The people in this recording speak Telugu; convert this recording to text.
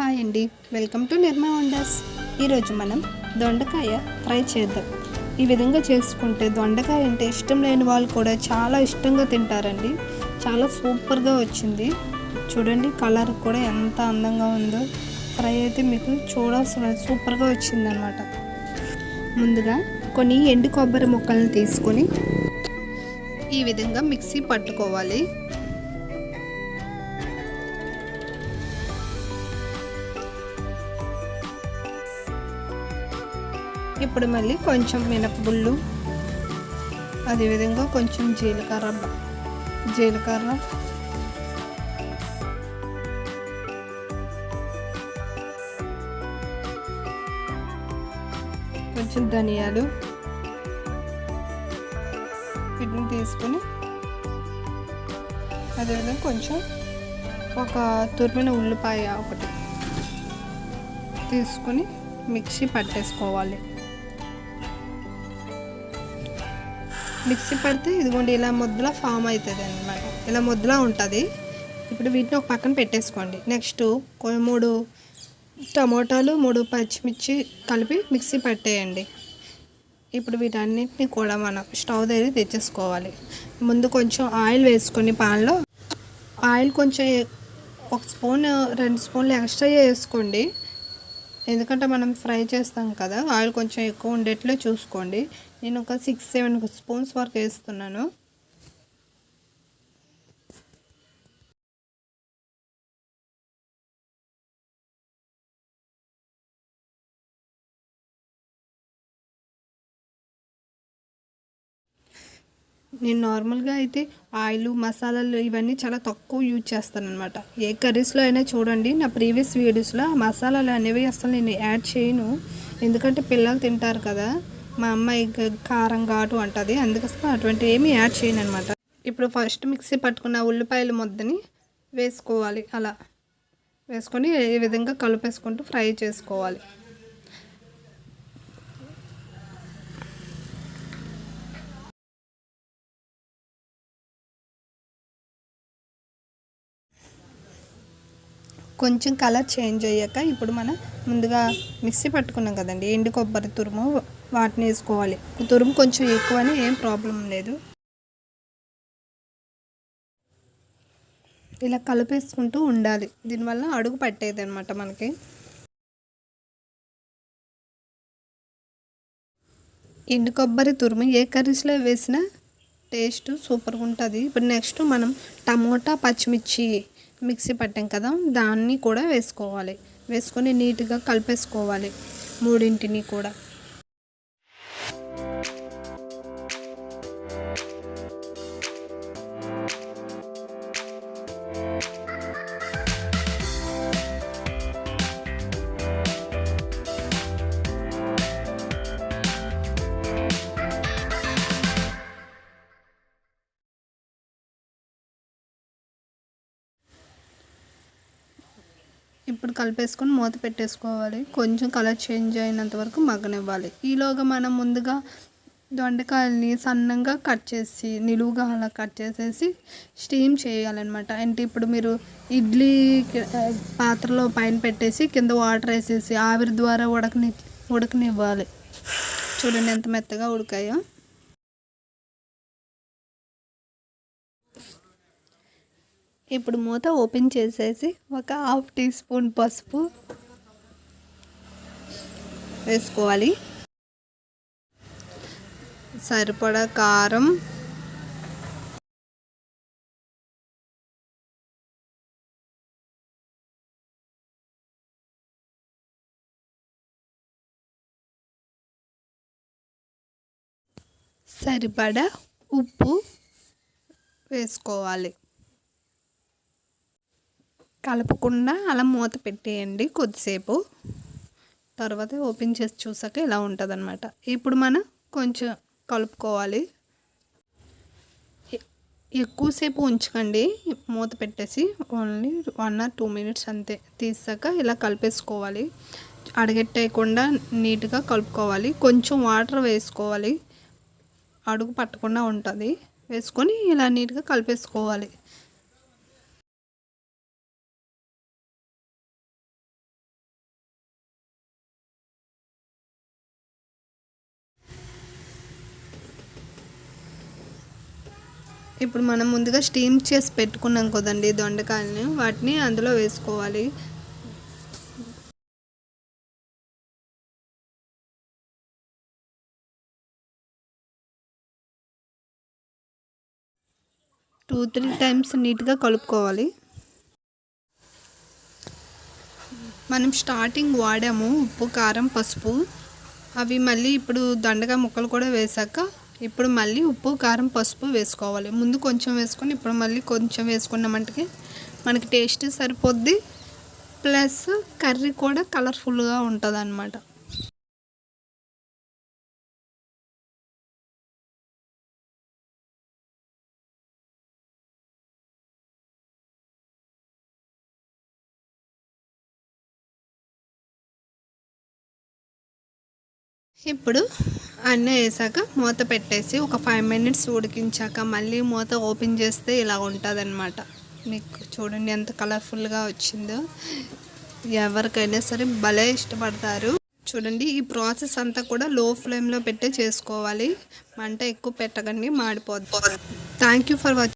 హాయ్ అండి. Welcome to Nirma wonders. ఈరోజు మనం దొండకాయ ఫ్రై చేద్దాం. ఈ విధంగా చేసుకుంటే దొండకాయ అంటే ఇష్టం లేని వాళ్ళు కూడా చాలా ఇష్టంగా తింటారండి. చాలా సూపర్గా వచ్చింది. చూడండి కలర్ కూడా ఎంత అందంగా ఉందో. ఫ్రై అయితే మీకు చూడాల్సిన సూపర్గా వచ్చిందనమాట. ముందుగా కొన్ని ఎండు కొబ్బరి ముక్కలను తీసుకొని ఈ విధంగా మిక్సీ పట్టుకోవాలి. ఇప్పుడు మళ్ళీ కొంచెం మినపగుళ్ళు అదేవిధంగా కొంచెం జీలకర్ర జీలకర్ర కొంచెం ధనియాలు వీటిని తీసుకొని అదేవిధంగా కొంచెం ఒక తురిమిన ఉల్లిపాయ ఒకటి తీసుకొని మిక్సీ పట్టేసుకోవాలి. మిక్సీ పడితే ఇదిగోండి ఇలా ముద్దలా ఫామ్ అవుతుంది అనమాట ఇలా ముద్దలా ఉంటుంది. ఇప్పుడు వీటిని ఒక పక్కన పెట్టేసుకోండి. నెక్స్ట్ మూడు టమోటాలు మూడు పచ్చిమిర్చి కలిపి మిక్సీ పట్టేయండి. ఇప్పుడు వీటన్నిటిని కూడా మనం స్టవ్ దగ్గర తెచ్చేసుకోవాలి. ముందు కొంచెం ఆయిల్ వేసుకొని పాన్లో ఆయిల్ కొంచెం ఒక స్పూన్ రెండు స్పూన్లు ఎక్స్ట్రా వేసుకోండి. ఎందుకంటే మనం ఫ్రై చేస్తాం కదా ఆయిల్ కొంచెం ఎక్కువ ఉండేట్లు చూసుకోండి. నేను ఒక సిక్స్ సెవెన్ స్పూన్స్ వరకు వేస్తున్నాను. నేను నార్మల్గా అయితే ఆయిల్ మసాలాలు ఇవన్నీ చాలా తక్కువ యూజ్ చేస్తాను అనమాట ఏ కర్రీస్లో అయినా చూడండి నా ప్రీవియస్ వీడియోస్లో ఆ మసాలాలు అనేవి అసలు నేను యాడ్ చేయను. ఎందుకంటే పిల్లలు తింటారు కదా మా అమ్మాయి కారం ఘాటు అంటుంది అందుకోసం అటువంటి ఏమీ యాడ్ చేయను అనమాట ఇప్పుడు ఫస్ట్ మిక్సీ పట్టుకున్న ఉల్లిపాయల ముద్దని వేసుకోవాలి అలా వేసుకొని ఏ విధంగా కలిపేసుకుంటూ ఫ్రై చేసుకోవాలి. కొంచెం కలర్ చేంజ్ అయ్యాక ఇప్పుడు మనం ముందుగా మిక్సీ పట్టుకున్నాం కదండి ఎండు కొబ్బరి తురుము వాటిని వేసుకోవాలి. తురుము కొంచెం ఎక్కువని ఏం ప్రాబ్లం లేదు. ఇలా కలిపేసుకుంటూ ఉండాలి. దీనివల్ల అడుగు పట్టేది అనమాట మనకి. ఎండు కొబ్బరి తురుము ఏ కర్రీస్లో వేసినా టేస్ట్ సూపర్గా ఉంటుంది. ఇప్పుడు నెక్స్ట్ మనం టమోటా పచ్చిమిర్చి మిక్సీ పట్టాం కదా దాన్ని కూడా వేసుకోవాలి. వేసుకొని నీట్గా కలిపేసుకోవాలి. మూడింటిని కూడా. ఇప్పుడు కలిపేసుకొని మూత పెట్టేసుకోవాలి. కొంచెం కలర్ చేంజ్ అయినంత వరకు మగ్గనివ్వాలి. ఈలోగా మనం ముందుగా దొండకాయల్ని సన్నంగా కట్ చేసి నిలువుగా అలా కట్ చేసేసి స్టీమ్ చేయాలన్నమాట. అంటే ఇప్పుడు మీరు ఇడ్లీ పాత్రలో పైన పెట్టేసి కింద వాటర్ వేసేసి ఆవిరి ద్వారా ఉడకని ఉడకనివ్వాలి. చూడండి ఎంత మెత్తగా ఉడకాయో. ఇప్పుడు మూత ఓపెన్ చేసేసి ఒక హాఫ్ టీ స్పూన్ పసుపు వేసుకోవాలి. సరిపడా కారం. సరిపడా ఉప్పు వేసుకోవాలి. కలపకుండా అలా మూత పెట్టేయండి కొద్దిసేపు. తర్వాత ఓపెన్ చేసి చూసాక ఇలా ఉంటుంది అనమాట ఇప్పుడు మనం కొంచెం కలుపుకోవాలి. ఎక్కువసేపు ఉంచకండి. మూత పెట్టేసి only one or two minutes అంతే. తీసాక ఇలా కలిపేసుకోవాలి. అడగట్టేయకుండా నీట్గా కలుపుకోవాలి. కొంచెం వాటర్ వేసుకోవాలి. అడుగు పట్టకుండా ఉంటుంది. వేసుకొని ఇలా నీట్గా కలిపేసుకోవాలి. ఇప్పుడు మనం ముందుగా స్టీమ్ చేసి పెట్టుకున్నాం కదండి దొండకాయలని వాటిని అందులో వేసుకోవాలి. టూ త్రీ టైమ్స్ నీట్గా కలుపుకోవాలి. మనం స్టార్టింగ్ వాడాము ఉప్పు కారం పసుపు. అవి మళ్ళీ ఇప్పుడు దండగా ముక్కలు కూడా వేసాక ఇప్పుడు మళ్ళీ ఉప్పు కారం పసుపు వేసుకోవాలి. ముందు కొంచెం వేసుకొని ఇప్పుడు మళ్ళీ కొంచెం వేసుకున్నామంటే మనకి టేస్ట్ సరిపోద్ది. ప్లస్ కర్రీ కూడా కలర్ఫుల్గా ఉంటుంది అనమాట ఇప్పుడు అన్నీ వేసాక మూత పెట్టేసి ఒక ఫైవ్ మినిట్స్ ఉడికించాక మళ్ళీ మూత ఓపెన్ చేస్తే ఇలా ఉంటుంది అనమాట మీకు చూడండి ఎంత కలర్ఫుల్గా వచ్చిందో. ఎవరికైనా సరే భలే ఇష్టపడతారు. చూడండి ఈ ప్రాసెస్ అంతా కూడా లో ఫ్లేమ్లో పెట్టే చేసుకోవాలి. మంట ఎక్కువ పెట్టకండి మాడిపోద్ది. Thank you for watching